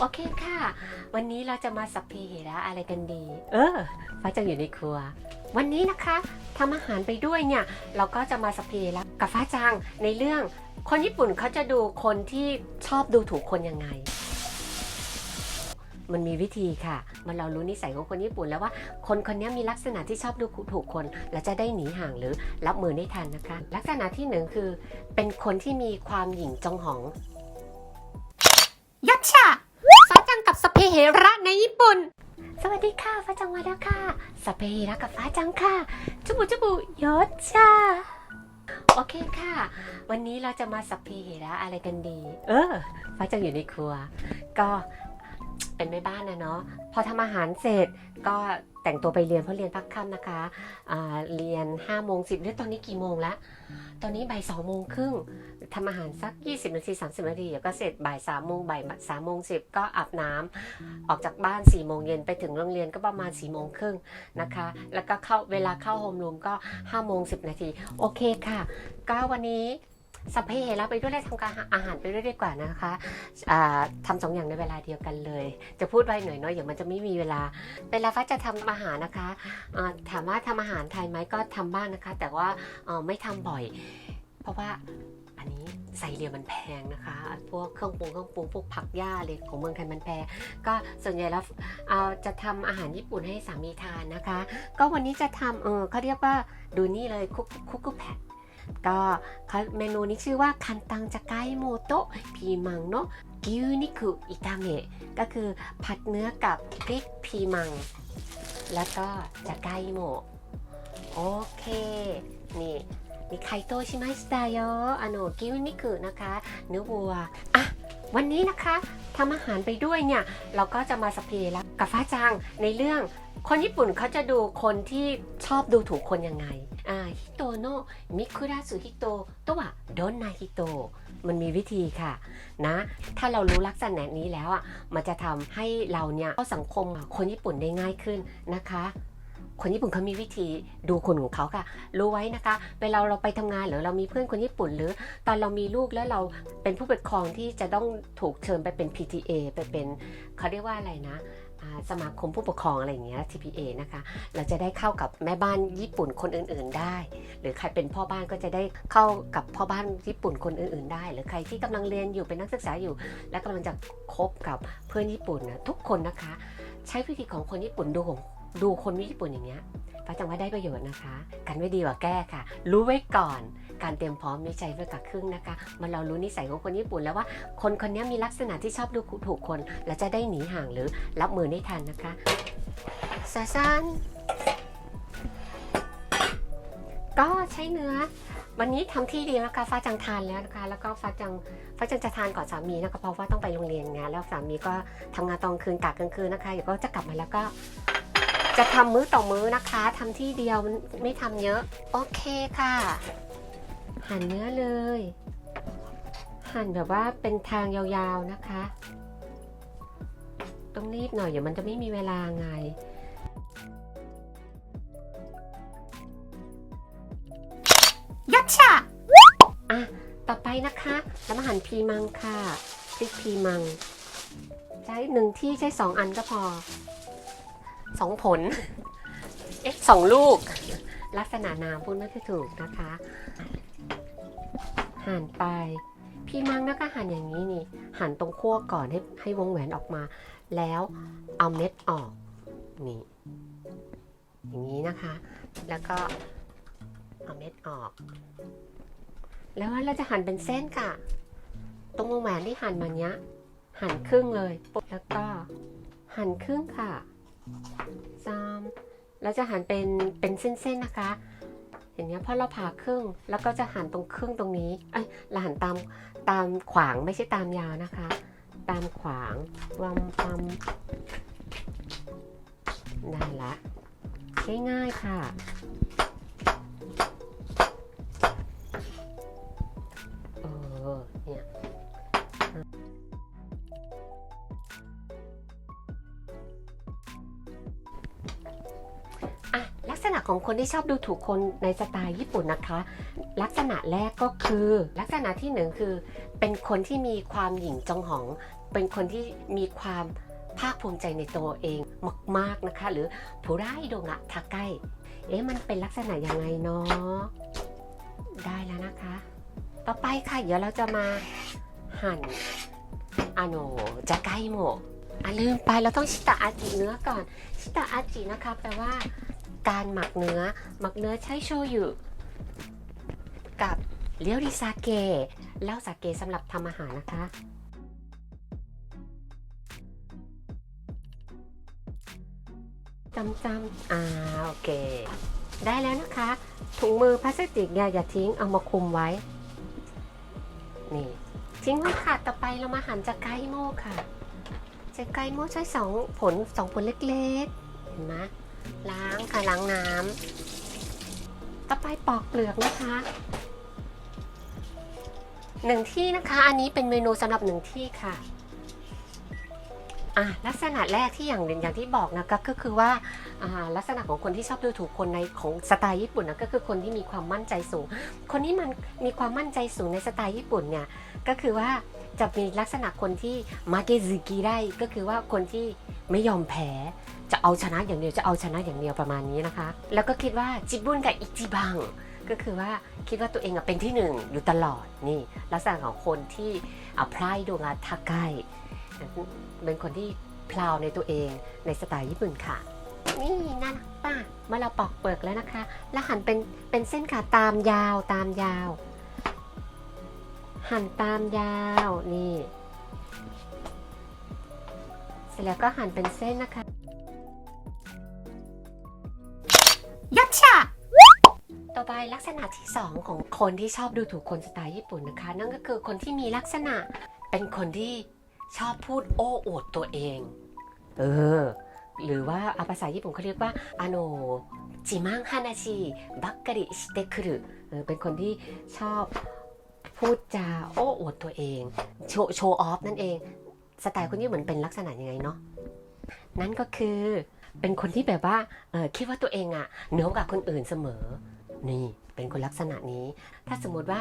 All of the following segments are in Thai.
โอเคค่ะ วันนี้เราจะมาสัพเพเหระอะไรกันดี เออฟ้าจังอยู่ในครัว วันนี้นะคะทำอาหารไปด้วยเนี่ย เราก็จะมาสัพเพเหระกับฟ้าจังในเรื่อง คนญี่ปุ่นเขาจะดูคนที่ชอบดูถูกคนยังไง มันมีวิธีค่ะ มันเรารู้นิสัยของคนญี่ปุ่นแล้วว่า คนคนนี้มีลักษณะที่ชอบดูถูกคนและจะได้หนีห่างหรือรับมือได้ทันนะคะ ลักษณะที่หนึ่งคือ เป็นคนที่มีความหยิ่งจองหองยัชชาฟ้า สพเพเหระในญี่ปุ่น สวัสดีค่ะ ฟ้าจังมาแล้วค่ะสพเพเหระกับฟ้าจังค่ะ จุบุจุบุยศชาโอเคค่ะ วันนี้เราจะมาสัพเพเหระอะไรกันดี เออ ฟ้าจังอยู่ในครัว ก็เป็นแม่บ้านนะเนาะ พอทำอาหารเสร็จก็แต่งตัวไปเรียนเพราะเรียนพักค่ำนะคะอ่าเรียน5้าโมงสิบเรียตอนนี้กี่โมงแล้วตอนนี้บ่ายสองโมงครึ่ง ทำอาหารสัก 20 นาที 30 นาทีเดี๋ยวก็เสร็จบ่ายสามโมงบ่ายสามโมงสิบก็อาบน้ำออกจากบ้าน4ี่โมงเย็นไปถึงโรงเรียนก็ประมาณ4ี่โมงครึ่งนะคะ แล้วก็เข้าเวลาเข้าโฮมรูมก็5้าโมงสินาที โอเคค่ะ ก็วันนี้สัพเพเหระไปด้วยและทำการอาหารไปด้วยดีกว่านะคะทำสองอย่างในเวลาเดียวกันเลย จะพูดไว้หน่อยเนาะอย่างมันจะไม่มีเวลา เวลาฟ้าจะทำอาหารนะคะถามว่าทำอาหารไทยไหมก็ทำบ้างนะคะ แต่ว่าไม่ทำบ่อย เพราะว่า อันนี้ใส่เรียมันแพงนะคะ พวกเครื่องปรุงเครื่องปรุงพวกผักหญ้าเลยของเมืองไทยมันแพง ก็ส่วนใหญ่แล้วเอาจะทำอาหารญี่ปุ่นให้สามีทานนะคะ ก็วันนี้จะทำเออเขาเรียกว่าดูนี่เลยคุกคุกุแพดก็เขาเมนูนี้ชื่อว่าคันตังจะไกโมโตะพีมังโนะกิวนิคุอิตาเมะก็คือผัดเนื้อกับพริกพีมัง แล้วก็จะไกโมโอเค นี่ นี่ไคโตชิมาสตาโยあのกิวนิคุนะคะ เนื้อวัวอะวันนี้นะคะทำอาหารไปด้วยเนี่ย เราก็จะมาสพเพแล้วกับฟ้าจางในเรื่อง คนญี่ปุ่นเขาจะดูคนที่ชอบดูถูกคนยังไงอ่าฮิโตโนะมิคุระสุฮิโตโตวะโดนนาฮิโตมันมีวิธีค่ะนะ ถ้าเรารู้ลักษณะนี้แล้วอะมันจะทำให้เราเนี่ยเข้าสังคมคนญี่ปุ่นได้ง่ายขึ้นนะคะ คนญี่ปุ่นเขามีวิธีดูคนของเขาค่ะ รู้ไว้นะคะ เวลาเราไปทำงานหรือเรามีเพื่อนคนญี่ปุ่น หรือตอนเรามีลูกแล้วเราเป็นผู้ปกครองที่จะต้องถูกเชิญไปเป็น PTA ไปเป็นเขาเรียกว่าอะไรนะสมาคมผู้ปกครองอะไรอย่างเงี้ย TPA นะคะ เราจะได้เข้ากับแม่บ้านญี่ปุ่นคนอื่น ๆ ได้ หรือใครเป็นพ่อบ้านก็จะได้เข้ากับพ่อบ้านญี่ปุ่นคนอื่น ๆ ได้ หรือใครที่กำลังเรียนอยู่เป็นนักศึกษาอยู่ และกำลังจะคบกับเพื่อนญี่ปุ่นนะทุกคนนะคะ ใช้วิธีของคนญี่ปุ่นดูของ ดูคนญี่ปุ่นอย่างเงี้ยฟ้าจำว่าได้ประโยชน์นะคะ กันไม่ดีกว่าแก้ค่ะ รู้ไว้ก่อน การเตรียมพร้อมมีใจไว้กับครึ่งนะคะมันเรารู้นิสัยของคนญี่ปุ่นแล้วว่า คนคนนี้มีลักษณะที่ชอบดูถูกคน และจะได้หนีห่างหรือรับมือได้ทันนะคะซาซันก็ใช้เนื้อ วันนี้ทำที่เดียวนะคะฟ้าจังทานแล้วนะคะ แล้วก็ฟ้าจังฟ้าจังจะทานก่อนสามีนะคะเพราะว่าต้องไปโรงเรียนไงแล้วสามีก็ทำงานตอนคืนกะกลางคืนนะคะเดี๋ยวก็จะกลับมาแล้วก็ จะทำมื้อต่อมื้อนะคะทำที่เดียวไม่ทำเยอะ โอเคค่ะ หั่นเนื้อเลย หั่นแบบว่าเป็นทางยาวๆนะคะ ต้องรีบหน่อยเดี๋ยวมันจะไม่มีเวลาไงยัชชาอะ ต่อไปนะคะแล้วมาหั่นพีมังค่ะพริกพีมัง ใช้หนึ่งที่ใช้สองอันก็พอ สองผลเอ๊ะสองลูก ลักษณะนามพูดไม่ค่อยถูกนะคะ หั่นไป พี่มังนะก็หั่นอย่างนี้นี่ หั่นตรงขั้วก่อนให้ให้วงแหวนออกมา แล้วเอาเม็ดออกนี่อย่างนี้นะคะ แล้วก็เอาเม็ดออก แล้วเราจะหั่นเป็นเส้นค่ะตรงวงแหวนที่หั่นมาเนี้ย หั่นครึ่งเลย แล้วก็หั่นครึ่งค่ะ ซ้ำแล้วจะหั่นเป็นเป็นเส้นๆนะคะ อย่างเงี้ยพราะเราผ่าครึ่งแล้วก็จะหั่นตรงครึ่งตรงนี้เอ้ยเราหั่นตามตามขวางไม่ใช่ตามยาวนะคะ ตามขวางวัมปัมได้ละง่ายๆค่ะเออเนี่ย ษณะของคนที่ชอบดูถูกคนในสไตล์ญี่ปุ่นนะคะ ลักษณะแรกก็คือ ลักษณะที่หนึ่งคือ เป็นคนที่มีความหยิ่งจองหอง เป็นคนที่มีความภาคภูมิใจในตัวเองมาก ๆนะคะ หรือผู้ร้ายดงอะทาใกล้เอ๊ะมันเป็นลักษณะยังไงเนาะได้แล้วนะคะ ต่อไปค่ะ เดี๋ยวเราจะมาหั่นอาโนจะไกล้โมอะลืมไปเราต้องชิตะอาจิเนื้อก่อน ชิตะอาจินะคะแปลว่า การหมักเนื้อ หมักเนื้อใช้โชยุกับเลี้ยวริซาเกะเหล้าสาเกสำหรับทำอาหารนะคะ จำจำอ่าโอเค ได้แล้วนะคะ ถุงมือพลาสติกเนี่ยอย่าทิ้งเอามาคลุมไว้ นี่ ทิ้งไว้ค่ะ ต่อไปเรามาหั่นจากไก่โม่ค่ะจากไก่โม่ใช้สองผลสองผลเล็กๆ เห็นไหม ล้างค่ะล้างน้ำต่อไปปอกเปลือกนะคะหนึ่งที่นะคะ อันนี้เป็นเมนูสำหรับหนึ่งที่ค่ะอะลักษณะแรกที่อย่างอย่างที่บอกนะก็ก็คือว่าอ่าลักษณะของคนที่ชอบดูถูกคนในของสไตล์ญี่ปุ่นนะก็คือคนที่มีความมั่นใจสูง คนที่มันมีความมั่นใจสูงในสไตล์ญี่ปุ่นเนี่ยก็คือว่าจะมีลักษณะคนที่มาเกซึกิได้ก็คือว่าคนที่ ไม่ยอมแพ้จะเอาชนะอย่างเดียวจะเอาชนะอย่างเดียวประมาณนี้นะคะ แล้วก็คิดว่าจิบุนกับอิจิบังก็คือว่าคิดว่าตัวเองเป็นที่หนึ่งอยู่ตลอดนี่ลักษณะของคนที่อัพลายดวงอาทาไกเป็นคนที่พลาวในตัวเองในสไตล์ญี่ปุ่นค่ะ นี่น่ารักป่ะเมื่อเราปอกเปลือกแล้วนะคะ แล้วหั่นเป็นเป็นเส้นค่ะตามยาวตามยาว หั่นตามยาวนี่ เสร็จแล้วก็หั่นเป็นเส้นนะคะยัชชะต่อไปลักษณะที่สองของคนที่ชอบดูถูกคนสไตล์ญี่ปุ่นนะคะ นั่นก็คือคนที่มีลักษณะเป็นคนที่ชอบพูดโอ้อวดตัวเอง เออ หรือว่าอะภาษาญี่ปุ่นเขาเรียกว่าอาโนจิมังฮานาชิบักกะริชิเตคุรุเออเป็นคนที่ชอบพูดจาโอ้อวดตัวเอง โชว์โชว์ออฟนั่นเอง สไตล์คนญี่ปุ่นเป็นลักษณะยังไงเนาะนั่นก็คือเป็นคนที่แบบว่าเออคิดว่าตัวเองอะเหนือกว่าคนอื่นเสมอนี่ เป็นคนลักษณะนี้ ถ้าสมมุติว่า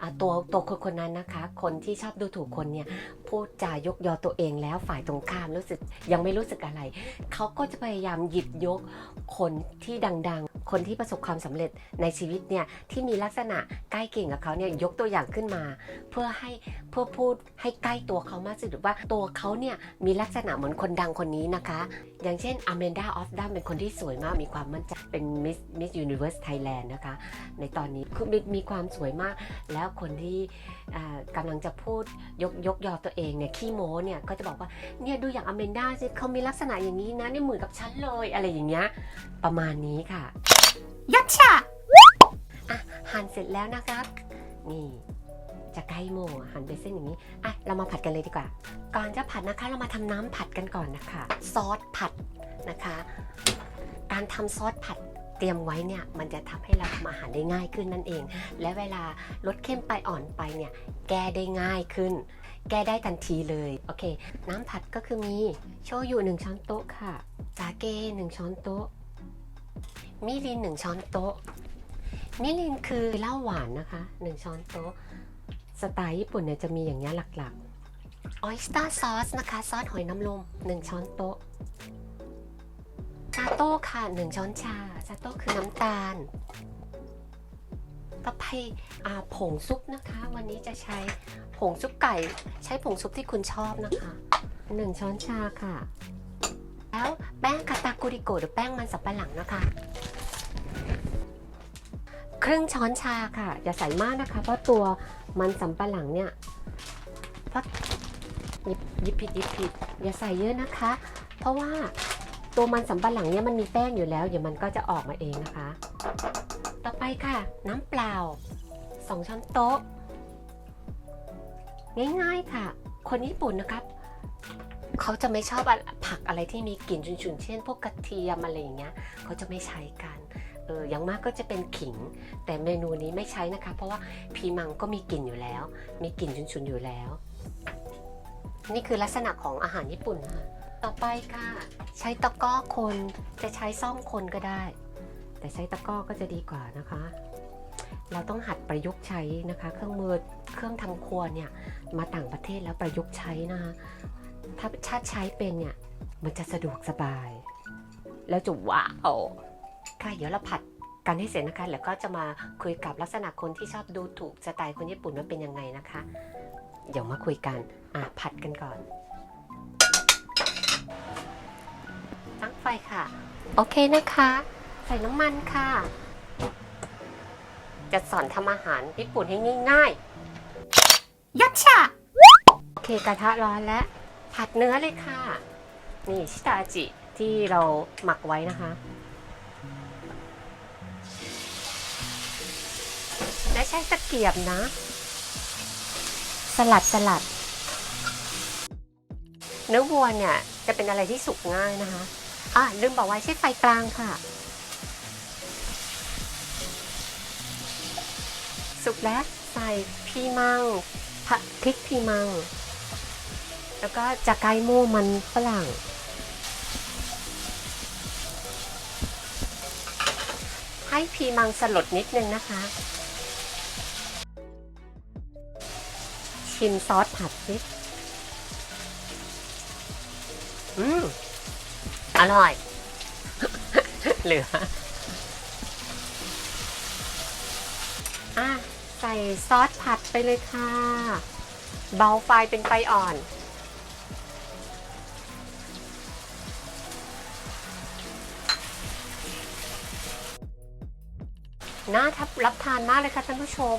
อะตัวตัวคนคนนั้นนะคะ คนที่ชอบดูถูกคนเนี่ยพูดจายกยอตัวเองแล้วฝ่ายตรงข้ามรู้สึกยังไม่รู้สึกอะไร เขาก็จะพยายามหยิบยกคนที่ดังๆ คนที่ประสบความสำเร็จในชีวิตเนี่ยที่มีลักษณะใกล้เคียงกับเขาเนี่ยยกตัวอย่างขึ้นมา เพื่อให้เพื่อพูดให้ใกล้ตัวเขามากที่สุดว่าตัวเขาเนี่ยมีลักษณะเหมือนคนดังคนนี้นะคะ อย่างเช่นอเมนดาออฟดัมเป็นคนที่สวยมากมีความมั่นใจเป็นมิสมิสยูนิเวอร์สไทยแลนด์นะคะในตอนนี้คือมีมีความสวยมาก แล้วคนที่อ่ากำลังจะพูดยกยกยอตัวเองเนี่ยขี้โม้เนี่ยก็จะบอกว่าเนี่ยดูอย่างอเมนดาสิเขามีลักษณะอย่างนี้นะเนี่ยเหมือนกับฉันเลยอะไรอย่างเงี้ยประมาณนี้ค่ะยัชชะอะหั่นเสร็จแล้วนะครับ นี่จะไกล้โมหั่นเป็นเส้นอย่างนี้ อะ เรามาผัดกันเลยดีกว่า ก่อนจะผัดนะคะ เรามาทำน้ำผัดกันก่อนนะคะ ซอสผัดนะคะ การทำซอสผัด เตรียมไว้เนี่ยมันจะทำให้เราทำอาหารได้ง่ายขึ้นนั่นเอง และเวลาลดเข้มไปอ่อนไปเนี่ยแก้ได้ง่ายขึ้น แก้ได้ทันทีเลยโอเค น้ำผัดก็คือมีโชยุหนึ่งช้อนโต๊ะค่ะสาเกหนึ่งช้อนโต๊ะมิรินหนึ่งช้อนโต๊ะมิรินคือเหล้าหวานนะคะหนึ่งช้อนโต๊ะสไตล์ญี่ปุ่นเนี่ยจะมีอย่างนี้หลักๆออยสตาร์ซอสนะคะ ซอสหอยนางรมหนึ่งช้อนโต๊ะ ซาโต้ค่ะหนึ่งช้อนชาซาโต้คือน้ำตาลต่อไปอ่าผงซุปนะคะ วันนี้จะใช้ผงซุปไก่ ใช้ผงซุปที่คุณชอบนะคะหนึ่งช้อนชาค่ะ แล้วแป้งคาตากุริโกหรือแป้งมันสับปะหลังนะคะ ครึ่งช้อนชาค่ะ อย่าใส่มากนะคะ เพราะตัวมันสำปะหลังเนี่ยเพราะยิบยิบผิดยิบผิดอย่าใส่เยอะนะคะ เพราะว่า ตัวมันสำปะหลังเนี่ยมันมีแป้งอยู่แล้ว เดี๋ยวมันก็จะออกมาเองนะคะ ต่อไปค่ะ น้ำเปล่า 2 ช้อนโต๊ะ ง่ายๆค่ะ คนญี่ปุ่นนะครับ เขาจะไม่ชอบผักอะไรที่มีกลิ่นฉุนๆ เช่น พวกกระเทียมอะไรอย่างเงี้ยเขาจะไม่ใช้กันเอออย่างมากก็จะเป็นขิง แต่เมนูนี้ไม่ใช้นะคะ เพราะว่าพีมังก็มีกลิ่นอยู่แล้ว มีกลิ่นฉุนๆอยู่แล้ว นี่คือลักษณะของอาหารญี่ปุ่นนะคะ ต่อไปค่ะ ใช้ตะกร้อคนจะใช้ซ่อมคนก็ได้ แต่ใช้ตะกร้อก็จะดีกว่านะคะ เราต้องหัดประยุกต์ใช้นะคะ เครื่องมือเครื่องทำครัวเนี่ยมาต่างประเทศแล้วประยุกต์ใช้นะคะถ้าชาติใช้เป็นเนี่ยมันจะสะดวกสบาย แล้วจะว้าวค่ะเดี๋ยวเราผัดกันให้เสร็จนะคะ แล้วก็จะมาคุยกับลักษณะคนที่ชอบดูถูกสไตล์คนญี่ปุ่นว่าเป็นยังไงนะคะ เดี๋ยวมาคุยกันอะผัดกันก่อน ไฟค่ะ โอเคนะคะ ใส่น้ำมันค่ะ จะสอนทำอาหารญี่ปุ่นให้ง่ายๆ ยัดชะโอเคกระทะร้อนแล้ว ผัดเนื้อเลยค่ะ นี่ชิตาจิที่เราหมักไว้นะคะ และใช้ตะเกียบนะ สลัดสลัด เนื้อวัวเนี่ยจะเป็นอะไรที่สุกง่ายนะคะ อะลืมบอกไว้ใช้ไฟกลางค่ะ สุกแล้วใส่พีมังผักพริกพีมัง แล้วก็จากไกโม่มันฝรั่ง ให้พีมังสลดนิดนึงนะคะ ชิมซอสผัดสิอืม อร่อย เหลืออะใส่ซอสผัดไปเลยค่ะ เบาไฟเป็นไฟอ่อนน่าทับรับทานมากเลยค่ะท่านผู้ชม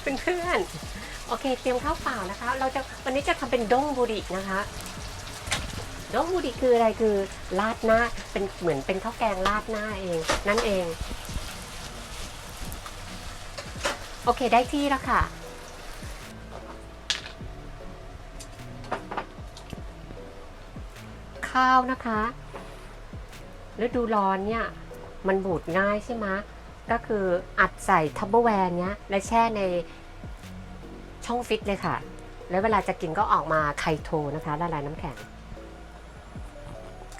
เพื่อนๆโอเค เตรียมข้าวเปล่านะคะ เราจะวันนี้จะทำเป็นด้งบุรินะคะ ด้งบุริคืออะไรคือราดหน้าเป็นเหมือนเป็นข้าวแกงราดหน้าเอง นั่นเอง โอเคได้ที่แล้วค่ะ ข้าวนะคะฤดูร้อนเนี่ย มันบูดง่ายใช่ไหมก็คืออัดใส่ทับเบิลแวร์เนี้ย และแช่ในช่องฟิตเลยค่ะ แล้วเวลาจะกินก็ออกมาไคโทนะคะละลายน้ำแข็ง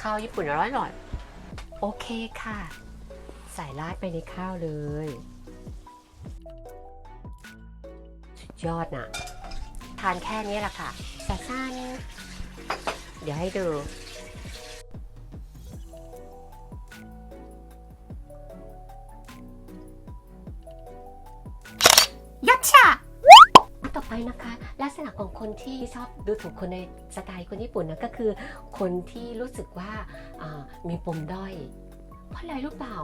ข้าวญี่ปุ่นอร่อยหน่อยโอเคค่ะ ใส่ราดไปในข้าวเลยยอดนะทานแค่นี้แหละค่ะสาซ่านเดี๋ยวให้ดู คนที่ชอบดูถูกคนในสไตล์คนญี่ปุ่นนะก็คือคนที่รู้สึกว่าามีปมด้อย เพราะอะไรรู้เปล่า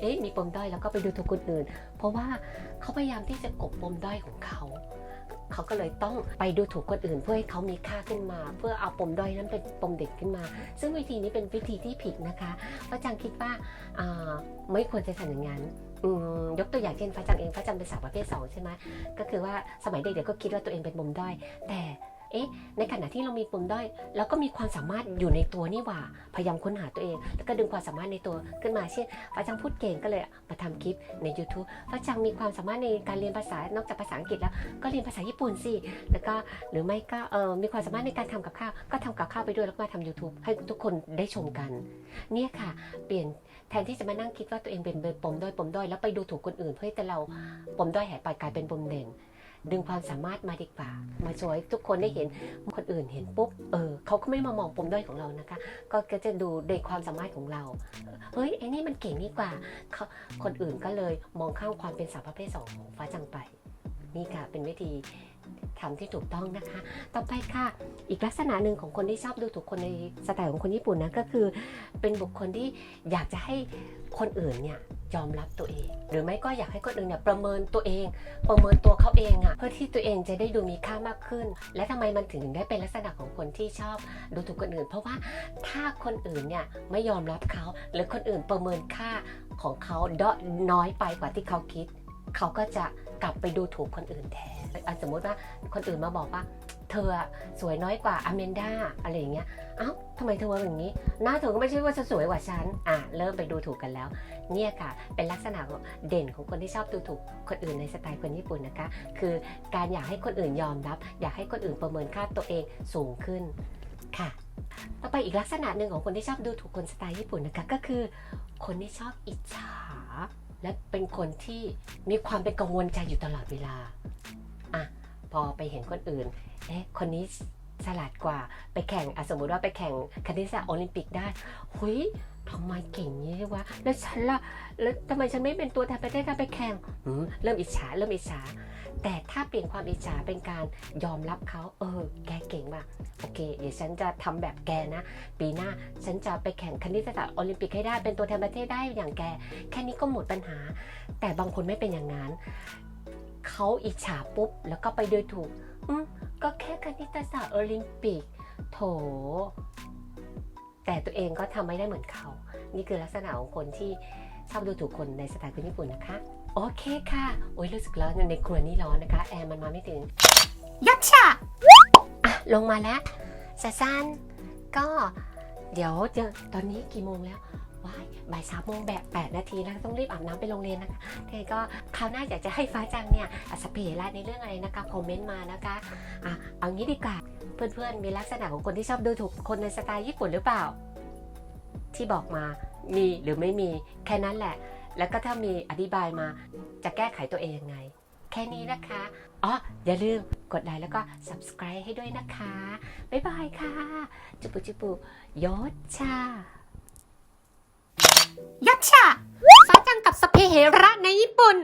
เอ๊ะมีปมด้อยแล้วก็ไปดูถูกคนอื่น เพราะว่าเขาพยายามที่จะกบปมด้อยของเขาเขาก็เลยต้องไปดูถูกคนอื่น เพื่อให้เขามีค่าขึ้นมา เพื่อเอาปมด้อยนั้นเป็นปมเด็กขึ้นมา ซึ่งวิธีนี้เป็นวิธีที่ผิดนะคะพระจังคิดว่าาไม่ควรจะทำอย่างนั้น ยกตัวอย่างเช่นพระจังเองพระจังเป็นสาวประเภทสองใช่ไหมก็คือว่าสมัยเด็กๆก็คิดว่าตัวเองเป็นปมด้อยแต่เอ๊ะในขณะที่เรามีปมด้อยเราก็มีความสามารถอยู่ในตัวนี่หว่าพยายามค้นหาตัวเอง แล้วก็ดึงความสามารถในตัวขึ้นมาเช่นฟ้าจังพูดเก่งก็เลยมาทำคลิปใน YouTube ฟ้าจังมีความสามารถในการเรียนภาษานอกจากภาษาอังกฤษแล้ว ก็เรียนภาษาญี่ปุ่นสิแล้วก็หรือไม่ก็เออมีความสามารถในการทำกับข้าวก็ทำกับข้าวไปด้วยแล้วก็มาทำ YouTube ให้ทุกคนได้ชมกัน เนี่ยค่ะ เปลี่ยน แทนที่จะมานั่งคิดว่าตัวเองเป็นปมด้อยปมด้อยแล้วไปดูถูกคนอื่น เพื่อให้แต่เราปมด้อยหายไปกลายเป็นปมเด่น ดึงความสามารถมาดีกว่า มาช่วยทุกคนได้เห็นคนอื่นเห็นปุ๊บเออเขาก็ไม่มามองปมด้อยของเรานะคะ ก็ก็จะดูในความสามารถของเราเฮ้ยไอ้นี่มันเก่งนี่กว่าเขาคนอื่นก็เลยมองข้ามความเป็นสาวประเภทสองของฟ้าจังไป นี่ค่ะเป็นวิธี ทำที่ถูกต้องนะคะ ต่อไปค่ะ อีกลักษณะหนึ่งของคนที่ชอบดูถูกคนในสไตล์ของคนญี่ปุ่นนะก็คือ เป็นบุคคลที่อยากจะให้คนอื่นเนี่ยยอมรับตัวเอง หรือไม่ก็อยากให้คนอื่นเนี่ยประเมินตัวเอง ประเมินตัวเขาเองอะ่ะเพื่อที่ตัวเองจะได้ดูมีค่ามากขึ้น และทำไมมันถึงได้เป็นลักษณะของคนที่ชอบดูถูกคนอื่น เพราะว่าถ้าคนอื่นเนี่ยไม่ยอมรับเขา หรือคนอื่นประเมินค่าของเขาดอยน้อยไปกว่าที่เขาคิด เขาก็จะกลับไปดูถูกคนอื่นแทน สมมติว่าคนอื่นมาบอกว่า เธอสวยน้อยกว่าอเมนดาอะไรอย่างเงี้ยเอ้าทำไมเธอว่าอย่างนี้ หน้าเธอก็ไม่ใช่ว่าจะสวยกว่าฉันอะเริ่มไปดูถูกกันแล้ว เนี่ยค่ะ เป็นลักษณะเด่นของคนที่ชอบดูถูกคนอื่นในสไตล์คนญี่ปุ่นนะคะ คือการอยากให้คนอื่นยอมรับ อยากให้คนอื่นประเมินค่าตัวเองสูงขึ้นค่ะ ต่อไปอีกลักษณะหนึ่งของคนที่ชอบดูถูกคนสไตล์ญี่ปุ่นนะคะก็คือ คนที่ชอบอิจฉาและเป็นคนที่มีความเป็นกังวลใจอยู่ตลอดเวลา อะพอไปเห็นคนอื่นเอ๊ะคนนี้ฉลาดกว่าไปแข่งอสมมุติว่าไปแข่งคณิตศาสตร์โอลิมปิกได้หุยทำไมเก่งงี้วะแล้วฉันล่ะแล้วทำไมฉันไม่เป็นตัวแทนประเทศไทยไปแข่งเริ่มอิจฉาเริ่มอิจฉา แต่ถ้าเปลี่ยนความอิจฉาเป็นการยอมรับเขาเออ แกเก่งว่ะโอเค เดี๋ยวฉันจะทำแบบแกนะ ปีหน้าฉันจะไปแข่งคณิตศาสตร์โอลิมปิกให้ได้เป็นตัวแทนประเทศได้อย่างแก แค่นี้ก็หมดปัญหา แต่บางคนไม่เป็นอย่างนั้น เขาอิจฉาปุ๊บ แล้วก็ไปโดยถูก อืมก็แค่คณิตศาสตร์โอลิมปิก โถ แต่ตัวเองก็ทำไม่ได้เหมือนเขา นี่คือลักษณะของคนที่ชอบดูถูกคนในสไตล์คนญี่ปุ่นนะคะ โอเคค่ะ โอ้ยรู้สึกร้อนในครัวนี่ร้อนนะคะ แอร์มันมาไม่ถึงยัดชะอะ ลงมาแล้วสั้นๆก็เดี๋ยวเจอตอนนี้กี่โมงแล้วว้าย บ่ายสามโมงแบบแปดนาทีแล้วต้องรีบอาบน้ำไปโรงเรียนนะคะเทก็คราวหน้าอยากจะให้ฟ้าจังเนี่ยสเปรย์ละในเรื่องอะไรนะคะคอมเมนต์มานะคะอะเอางี้ดีกว่าเพื่อนๆ มีลักษณะของคนที่ชอบดูถูกคนในสไตล์ญี่ปุ่นหรือเปล่า ที่บอกมามีหรือไม่มีแค่นั้นแหละ แล้วก็ถ้ามีอธิบายมาจะแก้ไขตัวเองยังไง แค่นี้นะคะอ๋ออย่าลืมกดไลค์แล้วก็ subscribe ให้ด้วยนะคะ บ๊ายบายค่ะ จุบุจุบุยศชา ยัชชาฟ้าจังกับสพเพเหระในญี่ปุ่น